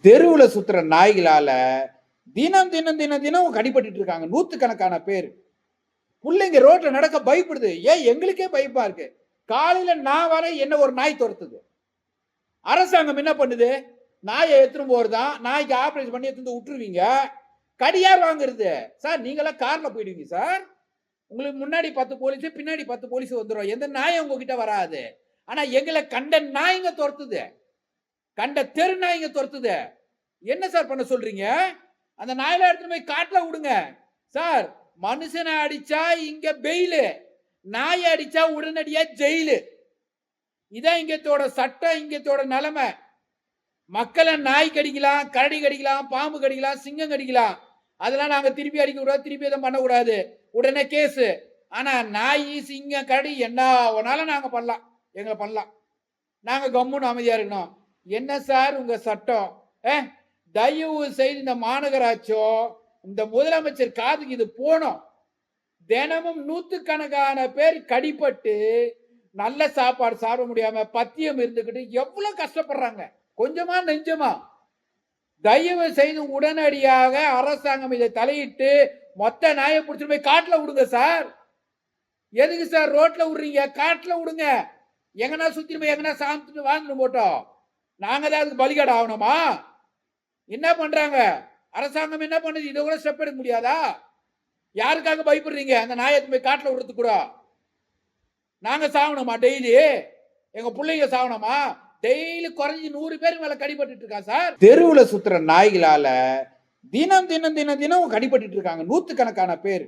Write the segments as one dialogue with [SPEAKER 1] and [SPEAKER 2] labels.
[SPEAKER 1] தெருவில் சுத்துற நாய்களால தினம் தினம் தினம் தினம் கடிபட்டு இருக்காங்க. நூத்துக்கணக்கான பேர். பிள்ளைங்க ரோட்ல நடக்க பயப்படுது. ஏன் எங்களுக்கே பயப்பா இருக்கு. காலையில நான் வர என்ன ஒரு நாய் துரத்துது. அரசாங்கம் என்ன பண்ணுது? நாயை எடுத்துன்னு போறதான் நாய்க்கு ஆபரேஷன் பண்ணி எடுத்து வந்து விட்டுருவீங்க. கடியார் வாங்குறது. சார் நீங்களாம் கார்ல போயிடுவீங்க சார். உங்களுக்கு முன்னாடி பத்து போலீஸ் பின்னாடி பத்து போலீஸ் வந்துடும் எந்த நாயும் உங்ககிட்ட வராது. ஆனா எங்களை கண்ட நாய்ங்க துரத்துது. கண்ட தெரு நாய்ங்க துரத்துது. என்ன சார் பண்ண சொல்றீங்க? அந்த நாயில எடுத்துட்டு போய் காட்டுல விடுங்க. சார் மனுஷனை அடிச்சா இங்க பெயிலு நாயை அடிச்சா உடனடியா ஜெயிலு இதான் இங்கத்தோட சட்டம் இங்கத்தோட நிலைமை. மக்களை நாய் கடிக்கலாம் கரடி கடிக்கலாம் பாம்பு கடிக்கலாம் சிங்கம் கடிக்கலாம். அதெல்லாம் நாங்க திருப்பி அடிக்க கூடாது திருப்பி எதுவும் பண்ணக்கூடாது. உடனே கேஸு. ஆனா நாய் சிங்கம் கரடி என்ன ஒன்னாலும் நாங்க பண்ணலாம். எங்களை பண்ணலாம். நாங்க கம்முன்னு அமைதியா இருக்கணும். என்ன சார் உங்க சட்டம்? ஏ தயவு செய்து இந்த மாநகராட்சியோ இந்த முதலமைச்சர் காதுக்கு இது போனோம். தினமும் நூற்றுக்கணக்கான பேர் கடிப்பட்டு நல்ல சாப்பாடு சாப்பிட முடியாம பத்தியம் இருந்துக்கிட்டு எவ்வளவு கஷ்டப்படுறாங்க. கொஞ்சமா நெஞ்சமா. தயவு செய்து உடனடியாக அரசாங்கம் இதை தலையிட்டு மொத்த நாயை பிடிச்சிட்டு போய் காட்டில் விடுங்க சார். எதுக்கு சார் ரோட்ல விடுறீங்க? காட்டில் விடுங்க. எங்கன்னா சுத்திட்டு போய் எங்கன்னா சாப்பிட்டு வாழ்ந்துட்டு போட்டோம். நாங்கள் தான் அதுக்கு பலிகாடு ஆகணுமா? என்ன பண்ணுறாங்க அரசாங்கம் என்ன பண்ணுது? இதை கூட ஸ்டெப் எடுக்க முடியாதா? யாருக்காக பயப்படுறீங்க? அந்த நாயை போய் காட்டில் விடுறது கூட. நாங்கள் சாகணுமா டெய்லி எங்கள் பிள்ளைங்க சாகணுமா? டெய்லி குறைஞ்சி நூறு பேர் மேலே கடிபட்டு இருக்கா சார்? தெருவில் சுற்றுற நாய்களால் தினம் தினம் தினம் தினம் கடிபட்டு இருக்காங்க. கணக்கான பேர்.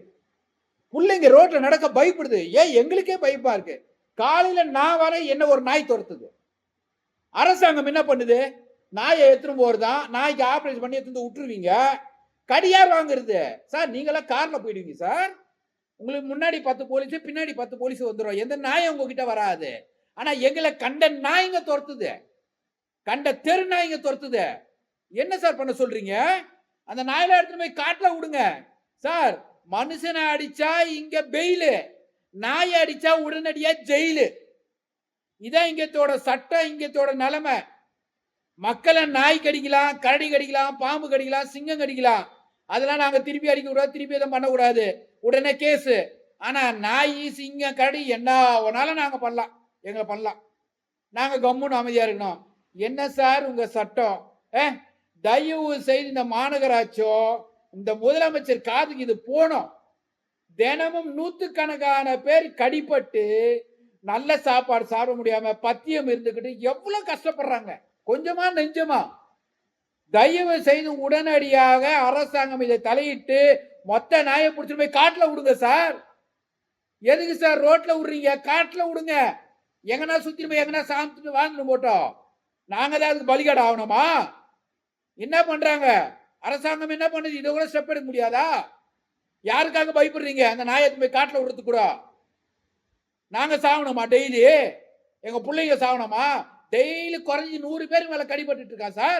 [SPEAKER 1] பிள்ளைங்க ரோட்டில் நடக்க பயப்படுது. ஏன்? எங்களுக்கே பயப்பா இருக்கு. காலையில் நான் வர என்ன ஒரு நாய் துரத்துது. அரசாங்கம் என்ன பண்ணுது? நாயை எடுத்துன்னு போறதான் நாய்க்கு ஆப்ரேஷன் பண்ணி எடுத்து வந்து விட்டுருவீங்க. கடியார் வாங்குறது. சார் நீங்களாம் கார்ல போயிடுவீங்க சார். உங்களுக்கு முன்னாடி பத்து போலீஸ் பின்னாடி பத்து போலீஸ் வந்துடும் எந்த நாயும் உங்ககிட்ட வராது. ஆனா எங்களை கண்ட நாய்ங்க துரத்துது. கண்ட தெரு நாய்ங்க துரத்துது. என்ன சார் பண்ண சொல்றீங்க? அந்த நாயில எடுத்துட்டு போய் காட்டுல விடுங்க. சார் மனுஷனை அடிச்சா இங்க பெயிலு நாயை அடிச்சா உடனடியா ஜெயிலு இதான் இங்கத்தோட சட்டம் இங்கத்தோட நிலைமை. மக்களை நாய் கடிக்கலாம் கரடி கடிக்கலாம் பாம்பு கடிக்கலாம் சிங்கம் கடிக்கலாம். அதெல்லாம் நாங்கள் திருப்பி அடிக்க கூடாது திருப்பி எதுவும் பண்ணக்கூடாது உடனே கேஸு. ஆனால் நாய் சிங்கம் கரடி என்ன ஒன்னாலும் நாங்கள் பண்ணலாம். எங்களை பண்ணலாம். நாங்கள் கம்முன்னு அமைதியாக இருக்கணும். என்ன சார் உங்கள் சட்டம்? ஏ தயவு செய்து இந்த மாநகராட்சோ இந்த முதலமைச்சர் காதுக்கு இது போனோம். தினமும் நூற்றுக்கணக்கான பேர் கடிப்பட்டு நல்ல சாப்பாடு சாப்பிட முடியாம பத்தியம் இருந்துக்கிட்டு எவ்வளவு கஷ்டப்படுறாங்க? கொஞ்சமா நெஞ்சமா. தயவு செய்து உடனடியாக அரசாங்கம் இதை தலையிட்டு மொத்த நாயை பிடிச்சிட்டு போய் காட்டுல விடுங்க சார். எதுக்கு சார் ரோட்ல விடுறீங்க? காட்டுல விடுங்க. எங்கனா சுத்தி போய் எங்கன்னா சாப்பிட்டு வாழ்ந்துட்டு போட்டோம். நாங்க தான் அதுக்கு பலிகாடு ஆகணுமா? என்ன பண்றாங்க? அரசாங்கம் என்ன பண்ணுது? இதை கூட ஸ்டெப் எடுக்க முடியாதா? யாருக்காக பயப்படுறீங்க? அந்த நாயை போய் காட்டுல விடுறதுக்கு கூட. நாங்க சாகணுமா டெய்லி? எங்க பிள்ளைங்க சாகணுமா? டெய்லி குறைஞ்சி நூறு பேர் மேல கடிபட்டு இருக்கா சார்?